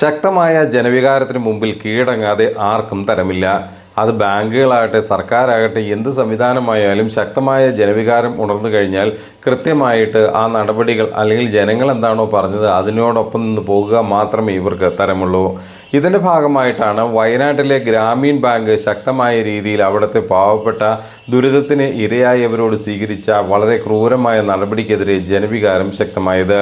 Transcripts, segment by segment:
ശക്തമായ ജനവികാരത്തിന് മുമ്പിൽ കീഴടങ്ങാതെ ആർക്കും തരമില്ല. അത് ബാങ്കുകളാകട്ടെ സർക്കാരാകട്ടെ എന്ത് സംവിധാനമായാലും ശക്തമായ ജനവികാരം ഉണർന്നു കഴിഞ്ഞാൽ കൃത്യമായിട്ട് ആ നടപടികൾ അല്ലെങ്കിൽ ജനങ്ങൾ എന്താണോ പറഞ്ഞത് അതിനോടൊപ്പം നിന്ന് പോകുക മാത്രമേ ഇവർക്ക് തരമുള്ളൂ. ഇതിന്റെ ഭാഗമായിട്ടാണ് വയനാട്ടിലെ ഗ്രാമീൺ ബാങ്ക് ശക്തമായ രീതിയിൽ അവിടുത്തെ പാവപ്പെട്ട ദുരിതത്തിന് ഇരയായവരോട് സ്വീകരിച്ച വളരെ ക്രൂരമായ നടപടിക്കെതിരെ ജനവികാരം ശക്തമായത്.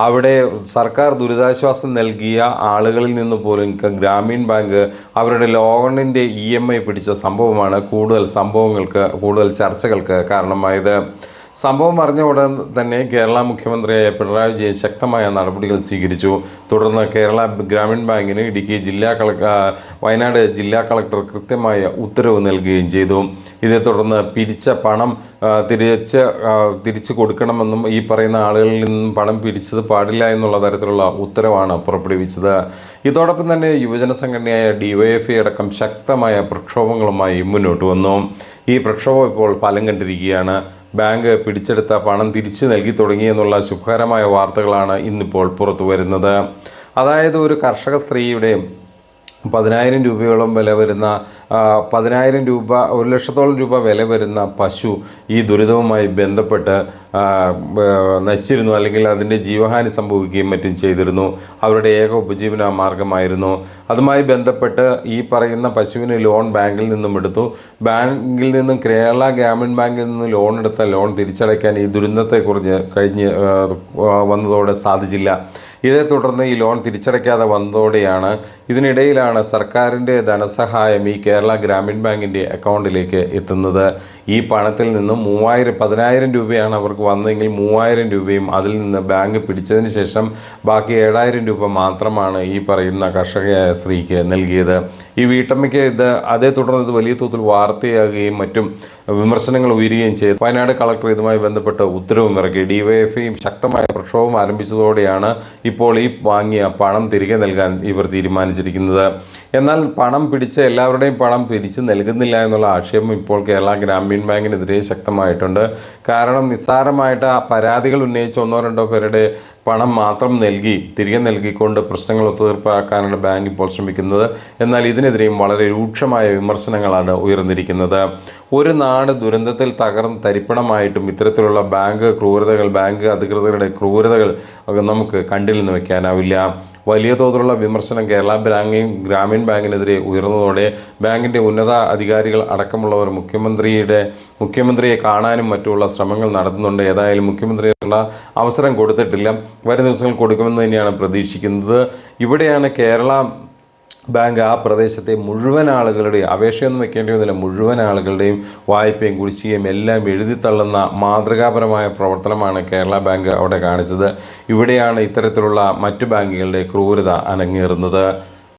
അവിടെ സർക്കാർ ദുരിതാശ്വാസം നൽകിയ ആളുകളിൽ നിന്ന് പോലും ഗ്രാമീൺ ബാങ്ക് അവരുടെ ലോണിന്റെ ഇ എം ഐ പിടിച്ച സംഭവമാണ് കൂടുതൽ സംഭവങ്ങൾക്ക് കൂടുതൽ ചർച്ചകൾക്ക് കാരണമായത്. സംഭവം അറിഞ്ഞ ഉടൻ തന്നെ കേരള മുഖ്യമന്ത്രിയായ പിണറായി വിജയൻ ശക്തമായ നടപടികൾ സ്വീകരിച്ചു. തുടർന്ന് കേരള ഗ്രാമീൺ ബാങ്കിന് ഇടുക്കി ജില്ലാ കളക്ടർ വയനാട് ജില്ലാ കളക്ടർ കൃത്യമായ ഉത്തരവ് നൽകുകയും ചെയ്തു. ഇതേ തുടർന്ന് പിരിച്ച പണം തിരിച്ച് തിരിച്ചു കൊടുക്കണമെന്നും ഈ പറയുന്ന ആളുകളിൽ നിന്നും പണം പിരിച്ചത് പാടില്ല എന്നുള്ള തരത്തിലുള്ള ഉത്തരവാണ് പുറപ്പെടുവിച്ചത്. ഇതോടൊപ്പം തന്നെ യുവജന സംഘടനയായ ഡിവൈഎഫ്ഐ അടക്കം ശക്തമായ പ്രക്ഷോഭങ്ങളുമായി മുന്നോട്ട് വന്നു. ഈ പ്രക്ഷോഭം ഇപ്പോൾ ഫലം കണ്ടിരിക്കുകയാണ്. ബാങ്ക് പിടിച്ചെടുത്ത പണം തിരിച്ചു നൽകി തുടങ്ങിയെന്നുള്ള ശുഭകരമായ വാർത്തകളാണ് ഇന്നിപ്പോൾ പുറത്തു വരുന്നത് അതായത് ഒരു കർഷക സ്ത്രീയുടെ പതിനായിരം രൂപയോളം വില വരുന്ന പതിനായിരം രൂപ ഒരു ലക്ഷത്തോളം രൂപ വില വരുന്ന പശു ഈ ദുരിതവുമായി ബന്ധപ്പെട്ട് നശിച്ചിരുന്നു. അല്ലെങ്കിൽ അതിന്റെ ജീവഹാനി സംഭവിക്കുകയും മറ്റും ചെയ്തിരുന്നു. അവരുടെ ഏക ഉപജീവന മാർഗമായിരുന്നു. അതുമായി ബന്ധപ്പെട്ട് ഈ പറയുന്ന പശുവിന് ലോൺ ബാങ്കിൽ നിന്നും എടുത്തു. ബാങ്കിൽ നിന്നും കേരള ഗ്രാമീൺ ബാങ്കിൽ നിന്ന് ലോൺ എടുത്ത ലോൺ തിരിച്ചടയ്ക്കാൻ ഈ ദുരന്തത്തെക്കുറിച്ച് കഴിഞ്ഞ് വന്നതോടെ സാധിച്ചില്ല. ഇതേ തുടർന്ന് ഈ ലോൺ തിരിച്ചടയ്ക്കാതെ വന്നതോടെയാണ് ഇതിനിടയിലാണ് സർക്കാരിന്റെ ധനസഹായം ഈ കേരള ഗ്രാമീൺ ബാങ്കിന്റെ അക്കൗണ്ടിലേക്ക് എത്തുന്നത്. ഈ പണത്തിൽ നിന്നും മൂവായിരം പതിനായിരം രൂപയാണ് അവർക്ക് വന്നതെങ്കിൽ മൂവായിരം രൂപയും അതിൽ നിന്ന് ബാങ്ക് പിടിച്ചതിന് ശേഷം ബാക്കി ഏഴായിരം രൂപ മാത്രമാണ് ഈ പറയുന്ന കർഷകയായ സ്ത്രീക്ക് നൽകിയത്. ഈ വീട്ടമ്മയ്ക്ക് ഇത് അതേ തുടർന്ന് ഇത് വലിയ തോതിൽ വാർത്തയാകുകയും മറ്റും വിമർശനങ്ങൾ ഉയരുകയും ചെയ്തു. വയനാട് കളക്ടർ ഇതുമായി ബന്ധപ്പെട്ട് ഉത്തരവും ഇറക്കി ഡിവൈഎഫ്ഐയും ശക്തമായ പ്രക്ഷോഭം ആരംഭിച്ചതോടെയാണ് ഇപ്പോൾ ഈ വാങ്ങിയ പണം തിരികെ നൽകാൻ ഇവർ തീരുമാനിച്ചിരിക്കുന്നത്. എന്നാൽ പണം പിടിച്ച എല്ലാവരുടെയും പണം പിരിച്ചു നൽകുന്നില്ല എന്നുള്ള ആക്ഷേപം ഇപ്പോൾ കേരള ഗ്രാമീൺ ബാങ്കിനെതിരെ ശക്തമായിട്ടുണ്ട്. കാരണം നിസ്സാരമായിട്ട് ആ പരാതികൾ ഉന്നയിച്ച ഒന്നോ രണ്ടോ പേരുടെ പണം മാത്രം നൽകി തിരികെ നൽകിക്കൊണ്ട് പ്രശ്നങ്ങൾ ഒത്തുതീർപ്പാക്കാനാണ് ബാങ്ക് ഇപ്പോൾ ശ്രമിക്കുന്നത്. എന്നാൽ ഇതിനെതിരെയും വളരെ രൂക്ഷമായ വിമർശനങ്ങളാണ് ഉയർന്നിരിക്കുന്നത്. ഒരു നാട് ദുരന്തത്തിൽ തകർന്ന് തരിപ്പണമായിട്ടും ഇത്തരത്തിലുള്ള ബാങ്ക് ക്രൂരതകൾ ബാങ്ക് അധികൃതരുടെ ക്രൂരതകൾ നമുക്ക് കണ്ടിൽ നിന്ന് വെക്കാനാവില്ല. വലിയ തോതിലുള്ള വിമർശനം കേരള ബാങ്കിങ് ഗ്രാമീൺ ബാങ്കിനെതിരെ ഉയർന്നതോടെ ബാങ്കിന്റെ ഉന്നത അധികാരികൾ അടക്കമുള്ളവർ മുഖ്യമന്ത്രിയുടെ മുഖ്യമന്ത്രിയെ കാണാനും മറ്റുള്ള ശ്രമങ്ങൾ നടത്തുന്നുണ്ട്. ഏതായാലും മുഖ്യമന്ത്രിയുള്ള അവസരം കൊടുത്തിട്ടില്ല. വരും ദിവസങ്ങൾ കൊടുക്കുമെന്ന് തന്നെയാണ് പ്രതീക്ഷിക്കുന്നത്. ഇവിടെയാണ് കേരള ബാങ്ക് ആ പ്രദേശത്തെ മുഴുവൻ ആളുകളുടെയും അപേക്ഷയൊന്നും വെക്കേണ്ടി വന്നില്ല മുഴുവൻ ആളുകളുടെയും വായ്പയും കുടിശ്ശികയും എല്ലാം എഴുതിത്തള്ളുന്ന മാതൃകാപരമായ പ്രവർത്തനമാണ് കേരള ബാങ്ക് അവിടെ കാണിച്ചത്. ഇവിടെയാണ് ഇത്തരത്തിലുള്ള മറ്റു ബാങ്കുകളുടെ ക്രൂരത അനങ്ങേറുന്നത്.